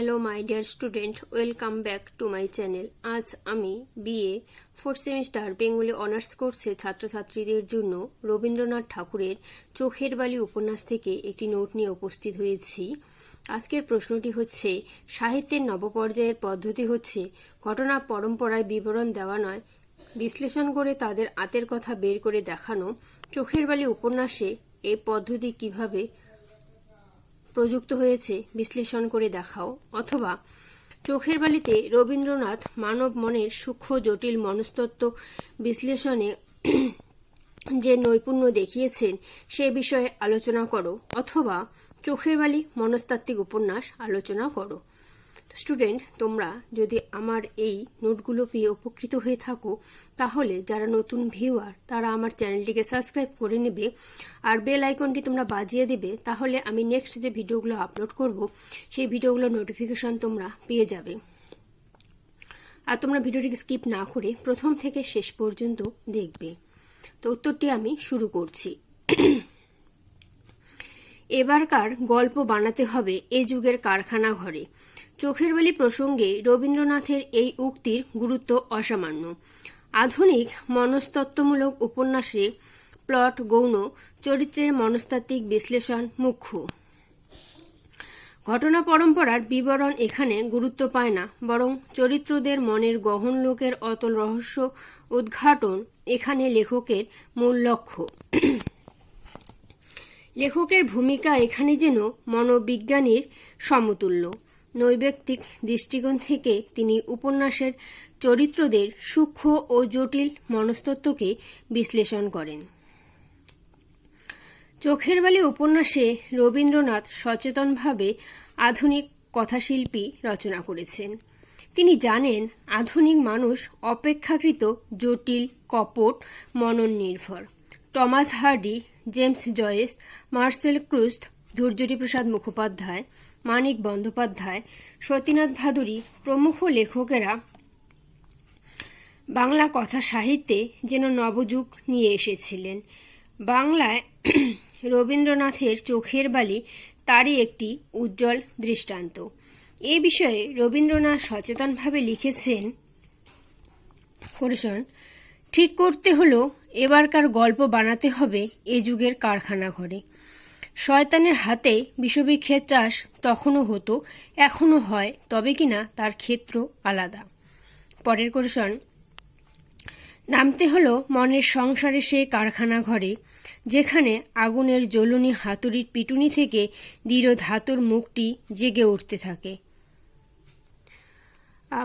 Hello my dear student welcome back to my channel আজ আমি BA fourth semester Bengali honours কোর্সে ছাত্রছাত্রীদের জন্য রবীন্দ্রনাথ ঠাকুরের চোখের বালি উপন্যাস থেকে একটি নোট নিয়ে উপস্থিত হয়েছি। আজকের প্রশ্নটি হচ্ছে, সাহিত্যের নবপর্যায়ের পদ্ধতি হচ্ছে ঘটনা পরম্পরায় বিবরণ দেওয়া নয়, বিশ্লেষণ করে তাদের আতের কথা বের করে দেখানো, চোখের বালি উপন্যাসে এই পদ্ধতি কীভাবে প্রযুক্ত হয়েছে, বিশ্লেষণ করে দেখাও, অথবা চোখের বালিতে রবীন্দ্রনাথ মানব মনের সূক্ষ্ম জটিল মনস্তত্ত্ব বিশ্লেষণে যে নৈপুণ্য দেখিয়েছেন, সে বিষয়ে আলোচনা করো, অথবা চোখের বালি মনস্তাত্ত্বিক উপন্যাস আলোচনা করো। স্টুডেন্ট, তোমরা যদি আমার এই নোটগুলো পেয়ে উপকৃত হয়ে থাকো, তাহলে যারা নতুন ভিউয়ার, তারা আমার চ্যানেলটিকে সাবস্ক্রাইব করে নেবে আর বেল আইকনটি তোমরা বাজিয়ে দেবে, তাহলে আমি নেক্সট যে ভিডিওগুলো আপলোড করব, সেই ভিডিওগুলোর নোটিফিকেশন তোমরা পেয়ে যাবে। আর তোমরা ভিডিওটিকে স্কিপ না করে প্রথম থেকে শেষ পর্যন্ত দেখবে। তো উত্তরটি আমি শুরু করছি। এবারকার গল্প বানাতে হবে এ যুগের কারখানা ঘরে। চোখের বালি প্রসঙ্গে রবীন্দ্রনাথের এই উক্তির গুরুত্ব অসামান্য। আধুনিক মনস্তত্ত্বমূলক উপন্যাসে প্লট গৌণ, চরিত্রের মনস্তাত্ত্বিক বিশ্লেষণ মুখ্য। ঘটনা পরম্পরার বিবরণ এখানে গুরুত্ব পায় না, বরং চরিত্রদের মনের গহন লোকের অতল রহস্য উদ্ঘাটন এখানে লেখকের মূল লক্ষ্য। লেখকের ভূমিকা এখানে যেন মনোবিজ্ঞানীর সমতুল্য। নৈব্যক্তিক দৃষ্টিকোণ থেকে তিনি উপন্যাসের চরিত্রদের সূক্ষ্ম ও জটিল মনস্তত্ত্বকে বিশ্লেষণ করেন। চোখের বালি উপন্যাসে রবীন্দ্রনাথ সচেতনভাবে আধুনিক কথাশিল্পী রচনা করেছেন। তিনি জানেন, আধুনিক মানুষ অপেক্ষাকৃত জটিল, কপট মনননির্ভর Thomas Hardy, James Joyce, Marcel Proust Dhurjati Prasad Mukhopadhyay, Manik Bandyopadhyay, Satinath Bhaduri, প্রমুখ লেখকেরা বাংলা কথা সাহিত্যে যেন নবযুগ নিয়ে এসেছিলেন। বাংলায় রবীন্দ্রনাথের চোখের বালি তারই একটি উজ্জ্বল দৃষ্টান্ত। এ বিষয়ে রবীন্দ্রনাথ সচেতনভাবে লিখেছেন করেছেন ঠিক করতে হলো এবারকার গল্প বানাতে হবে এ যুগের কারখানা ঘরে শয়তানের হাতে বিষবৃক্ষের চাষ তখনও হতো, এখনও হয়, তবে কিনা তার ক্ষেত্র আলাদা। পরের কোরেশন নামতে হলো মনের সংসারে সে কারখানা ঘরে যেখানে আগুনের জ্বলুনি হাতুড়ির পিটুনি থেকে দৃঢ় ধাতুর মুখটি জেগে উঠতে থাকে।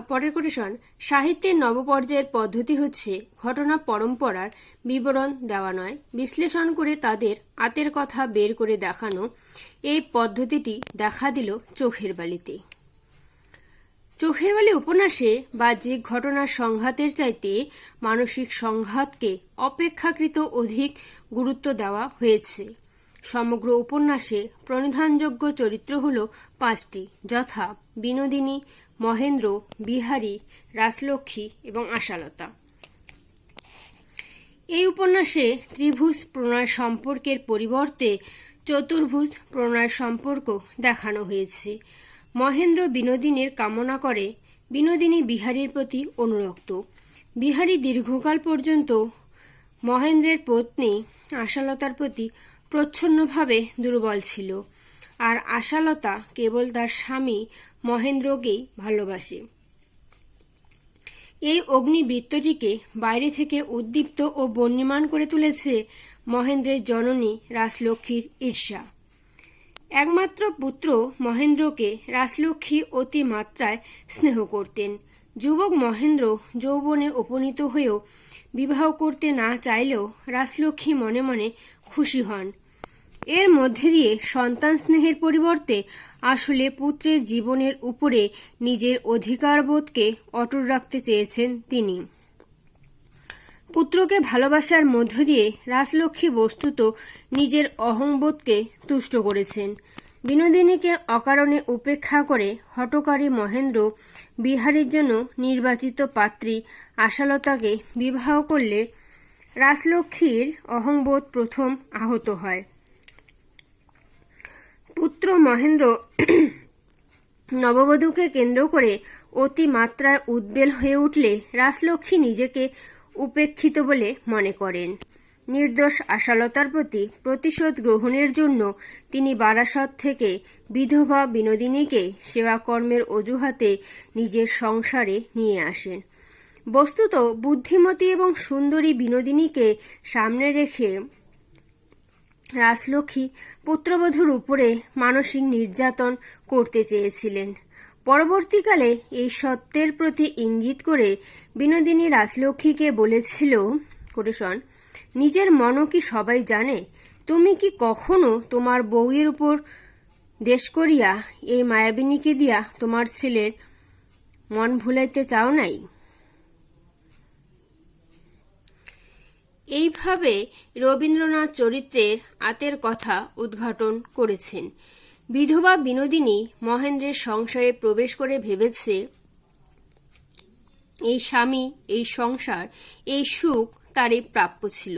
পরের কোটেশন, সাহিত্যের নবপর্যায়ের পদ্ধতি হচ্ছে ঘটনা পরম্পরার বিবরণ দেওয়া নয়, বিশ্লেষণ করে তাদের আতের কথা বের করে দেখানো, এই পদ্ধতিটি দেখা দিল চোখের বালিতে। চোখের বালি উপন্যাসে বাহ্যিক ঘটনার সংঘাতের চাইতে মানসিক সংঘাতকে অপেক্ষাকৃত অধিক গুরুত্ব দেওয়া হয়েছে। সমগ্র উপন্যাসে প্রণিধানযোগ্য চরিত্র হল পাঁচটি, যথা বিনোদিনী মহেন্দ্র, বিহারী, রাজলক্ষ্মী এবং আশালতা। এই উপন্যাসে ত্রিভুজ প্রণয় সম্পর্কের পরিবর্তে চতুর্ভুজ প্রণয় সম্পর্ক দেখানো হয়েছে। মহেন্দ্র বিনোদিনীর কামনা করে বিনোদিনী বিহারীর প্রতি অনুরক্ত। বিহারী দীর্ঘকাল পর্যন্ত মহেন্দ্রের পত্নী আশালতার প্রতি প্রচ্ছন্নভাবে দুর্বল ছিল। আর আশালতা কেবল তার স্বামী মহেন্দ্রকেই ভালোবাসে। এই অগ্নিবৃত্তটিকে বাইরে থেকে উদ্দীপ্ত ও বন্যমান করে তুলেছে মহেন্দ্রের জননী রাজলক্ষ্মীর ঈর্ষা। একমাত্র পুত্র মহেন্দ্রকে রাজলক্ষ্মী অতি মাত্রায় স্নেহ করতেন। যুবক মহেন্দ্র যৌবনে উপনীত হয়েও বিবাহ করতে না চাইলেও রাজলক্ষ্মী মনে মনে খুশি হন। এর মধ্যে দিয়ে সন্তান স্নেহের পরিবর্তে আসলে পুত্রের জীবনের উপরে নিজের অধিকারবোধকে অটুট রাখতে চেয়েছেন তিনি। পুত্রকে ভালোবাসার মধ্য দিয়ে রাজলক্ষ্মী বস্তুত নিজের অহংবোধকে তুষ্ট করেছেন। বিনোদিনীকে অকারণে উপেক্ষা করে হটকারী মহেন্দ্র বিহারীর জন্য নির্বাচিত পাত্রী আশালতাকে বিবাহ করলে রাজলক্ষ্মীর অহংবোধ প্রথম আহত হয়। পুত্র মহেন্দ্র নববধূকে কেন্দ্র করে অতি মাত্রায় উদ্বেল হয়ে উঠলে রাজলক্ষ্মী নিজেকে উপেক্ষিত বলে মনে করেন। নির্দোষ আশালতার প্রতি প্রতিশোধ গ্রহণের জন্য তিনি বারাসত থেকে বিধবা বিনোদিনীকে সেবাকর্মের অজুহাতে নিজের সংসারে নিয়ে আসেন। বস্তুত বুদ্ধিমতী এবং সুন্দরী বিনোদিনীকে সামনে রেখে রাজলক্ষ্মী পুত্রবধূর উপরে মানসিক নির্যাতন করতে চেয়েছিলেন। পরবর্তীকালে এই সত্যের প্রতি ইঙ্গিত করে বিনোদিনী রাজলক্ষ্মীকে বলেছিল, কোটেশন, নিজের মনও কি সবাই জানে? তুমি কি কখনো তোমার বউয়ের উপর দেশ করিয়া এই মায়াবিনীকে দিয়া তোমার ছেলের মন ভুলাইতে চাও নাই? এইভাবে রবীন্দ্রনাথ চরিত্রের আতের কথা উদ্ঘাটন করেছেন। বিধবা বিনোদিনী মহেন্দ্রের সংসারে প্রবেশ করে ভেবেছে, এই স্বামী, এই সংসার, এই সুখ তারই প্রাপ্য ছিল।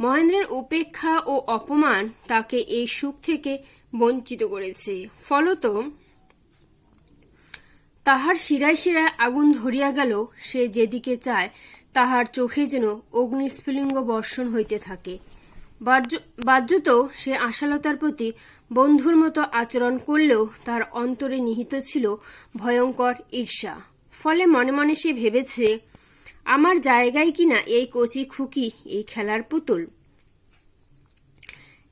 মহেন্দ্রের উপেক্ষা ও অপমান তাকে এই সুখ থেকে বঞ্চিত করেছে। ফলত তাহার শিরায় শিরায় আগুন ধরিয়া গেল, সে যেদিকে চায় তাহার চোখে যেন অগ্নিস্ফুলিঙ্গ বর্ষণ হইতে থাকে। বাহ্যত সে আশালতার প্রতি বন্ধুর মতো আচরণ করলেও তার অন্তরে নিহিত ছিল ভয়ঙ্কর ঈর্ষা। ফলে মনে মনে সে ভেবেছে, আমার জায়গায় কিনা এই কচি খুকি, এই খেলার পুতুল?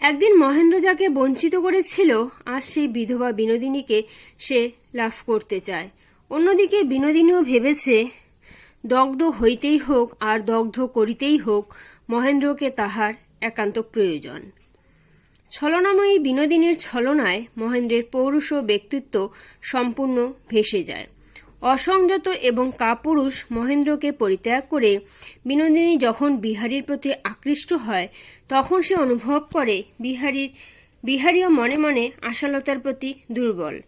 একদিন মহেন্দ্র যাকে বঞ্চিত করেছিল, আজ সেই বিধবা বিনোদিনীকে সে লাভ করতে চায়। অন্যদিকে বিনোদিনীও ভেবেছে দগ্ধ হইতেই হোক আর দগ্ধ করিতেই হোক, মহেন্দ্রকে তাহার একান্ত প্রয়োজন। ছলনাময়ী বিনোদিনীর ছলনায় মহেন্দ্রের পৌরুষ ও ব্যক্তিত্ব সম্পূর্ণ ভেসে যায়। অসংযত এবং কাপুরুষ মহেন্দ্রকে পরিত্যাগ করে বিনোদিনী যখন বিহারীর প্রতি আকৃষ্ট হয়, তখন সে অনুভব করে বিহারীর বিহারীও মনে মনে আশালতার প্রতি দুর্বল।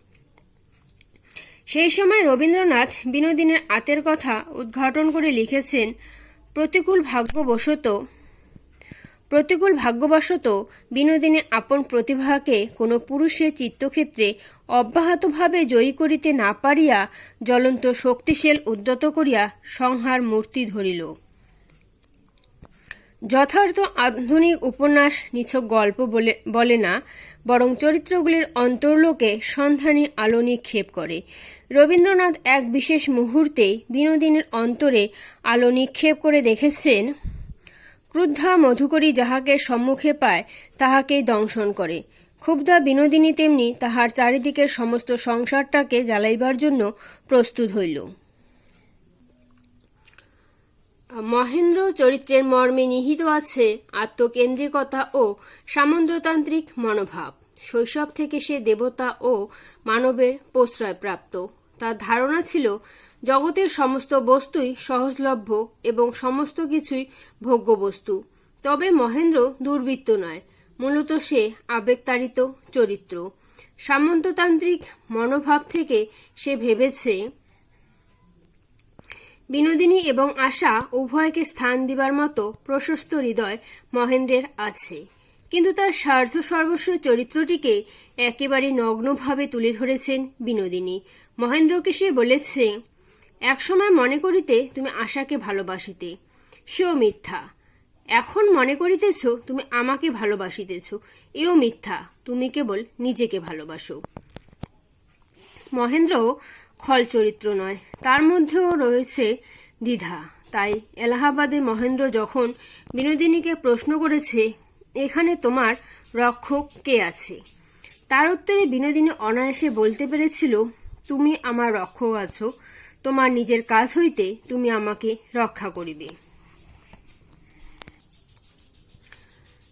সেই সময় রবীন্দ্রনাথ বিনোদিনের আতের কথা উদ্ঘাটন করে লিখেছেন, প্রতিকূল ভাগ্যবশত প্রতিকূল ভাগ্যবশত বিনোদিনী আপন প্রতিভাকে কোনো পুরুষের চিত্তক্ষেত্রে অব্যাহতভাবে জয়ী করিতে না পারিয়া জ্বলন্ত শক্তিশীল উদ্যত করিয়া সংহার মূর্তি ধরিল। যথার্থ আধুনিক উপন্যাস নিছক গল্প বলে না, বরং চরিত্রগুলির অন্তর্লোকে সন্ধানী আলো নিক্ষেপ করে। রবীন্দ্রনাথ এক বিশেষ মুহূর্তে বিনোদিনীর অন্তরে আলো নিক্ষেপ করে দেখেছেন, ক্রুদ্ধা মধুকরী যাহাকে সম্মুখে পায়, তাহাকেই দংশন করে। ক্ষুব্ধা বিনোদিনী তেমনি তাহার চারিদিকের সমস্ত সংসারটাকে জ্বালাইবার জন্য প্রস্তুত হইল। মহেন্দ্র চরিত্রের মর্মে নিহিত আছে আত্মকেন্দ্রিকতা ও সামন্ততান্ত্রিক মনোভাব। শৈশব থেকে সে দেবতা ও মানবের প্রশ্রয় প্রাপ্ত। তার ধারণা ছিল, জগতের সমস্ত বস্তুই সহজলভ্য এবং সমস্ত কিছুই ভোগ্য বস্তু তবে মহেন্দ্র দুর্বৃত্ত নয়, মূলত সে আবেগতাড়িত চরিত্র। সামন্ততান্ত্রিক মনোভাব থেকে সে ভেবেছে বিনোদিনী এবং আশা উভয়কে স্থান দিবার মতো প্রশস্ত হৃদয় মহেন্দ্রের আছে। কিন্তু তার স্বার্থ সর্বস্ব চরিত্রটিকে একেবারে নগ্নভাবে তুলে ধরেছেন বিনোদিনী। মহেন্দ্রকে সে বলেছে, একসময় মনে করিতে তুমি আশাকে ভালোবাসিতে, সেও মিথ্যা। এখন মনে করিতেছ তুমি আমাকে ভালোবাসিতেছ, এও মিথ্যা। তুমি কেবল নিজেকে ভালোবাসো। মহেন্দ্র খল চরিত্র নয়। তার মধ্যেও রয়েছে দ্বিধা। তাই এলাহাবাদে মহেন্দ্র যখন বিনোদিনীকে প্রশ্ন করেছে, এখানে তোমার রক্ষক কে আছে? তার উত্তরে বিনোদিনী অনায়াসে বলতে পেরেছিল, তুমি আমার রক্ষক আছো। তোমার নিজের কাজ হইতে তুমি আমাকে রক্ষা করিবে।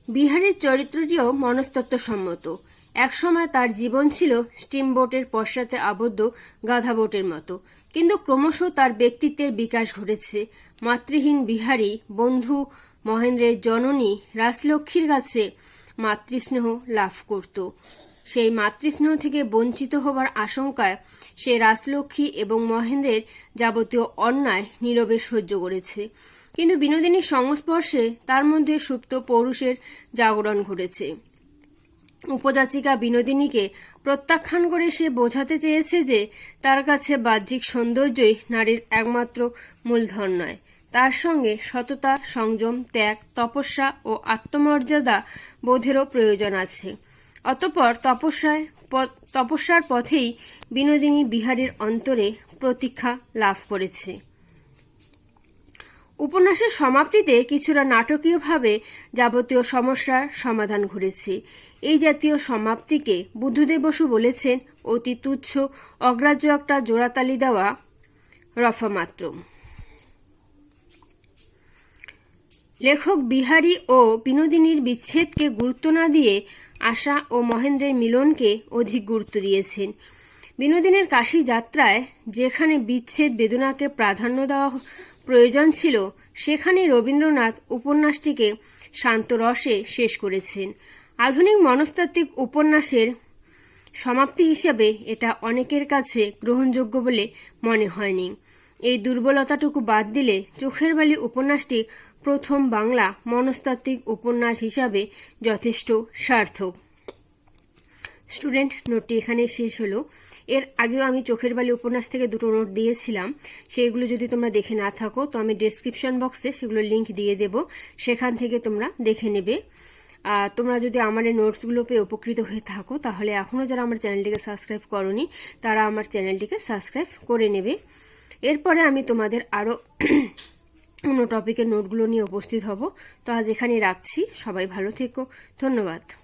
বিহারের চরিত্রটিও মনস্তত্ত্বসম্মত। একসময় তার জীবন ছিল স্টিমবোটের পশ্চাতে আবদ্ধ গাধাবোটের মতো। কিন্তু ক্রমশ তার ব্যক্তিত্বের বিকাশ ঘটেছে। মাতৃহীন বিহারী, বন্ধু মহেন্দ্রের জননী রাজলক্ষ্মীর কাছে মাতৃস্নেহ লাভ করত। সেই মাতৃস্নেহ থেকে বঞ্চিত হবার আশঙ্কায় সে রাজলক্ষ্মী এবং মহেন্দ্রের যাবতীয় অন্যায় নীরবে সহ্য করেছে। কিন্তু বিনোদিনীর সংস্পর্শে তার মধ্যে সুপ্ত পৌরুষের জাগরণ ঘটেছে। উপযাচিকা বিনোদিনীকে প্রত্যাখ্যান করে সে বোঝাতে চেয়েছে যে তার কাছে বাহ্যিক সৌন্দর্যই নারীর একমাত্র মূলধন নয়। তার সঙ্গে সততা, সংযম, ত্যাগ, তপস্যা ও আত্মমর্যাদা বোধেরও প্রয়োজন আছে। অতপর তপস্যায় তপস্যার পথেই বিনোদিনী বিহারীর অন্তরে প্রতীক্ষা লাভ করেছে। উপন্যাসের সমাপ্তিতে কিছুটা নাটকীয়ভাবে যাবতীয় সমস্যার সমাধান ঘুরেছে এই জাতীয় সমাপ্তিকে বুদ্ধদেব বসু বলেছেন অতি তুচ্ছ, অগ্রাহ্য একটা জোড়াতালি দেওয়া রফা মাত্র লেখক বিহারী ও বিনোদিনীর বিচ্ছেদকে গুরুত্ব না দিয়ে আশা ও মহেন্দ্রের মিলনকে অধিক গুরুত্ব দিয়েছেন। বিনোদিনীর কাশী যাত্রায় যেখানে বিচ্ছেদ বেদনাকে প্রাধান্য দেওয়া প্রয়োজন ছিল, সেখানে রবীন্দ্রনাথ উপন্যাসটিকে শান্ত রসে শেষ করেছেন। আধুনিক মনস্তাত্ত্বিক উপন্যাসের সমাপ্তি হিসাবে এটা অনেকের কাছে গ্রহণযোগ্য বলে মনে হয়নি। এই দুর্বলতাটুকু বাদ দিলে চোখের বালি উপন্যাসটি প্রথম বাংলা মনস্তাত্ত্বিক উপন্যাস হিসাবে যথেষ্ট সার্থক। স্টুডেন্ট, নোটটি এখানে শেষ হলো। এর আগেও আমি চোখের বালি উপন্যাস থেকে দুটো নোট দিয়েছিলাম। সেইগুলো যদি তোমরা দেখে না থাকো, তো আমি ডেসক্রিপশন বক্সে সেগুলো লিংক দিয়ে দেব। সেখান থেকে তোমরা দেখে নেবে। তোমরা যদি আমার এই নোটসগুলো পেয়ে উপকৃত হয়ে থাকো, তাহলে এখনও যারা আমার চ্যানেলটিকে সাবস্ক্রাইব করনি, তারা আমার চ্যানেলটিকে সাবস্ক্রাইব করে নেবে। এরপরে আমি তোমাদের আরও অন্য টপিকের নোটগুলো নিয়ে উপস্থিত হব। তো আজ এখানে রাখছি। সবাই ভালো থেকো। ধন্যবাদ।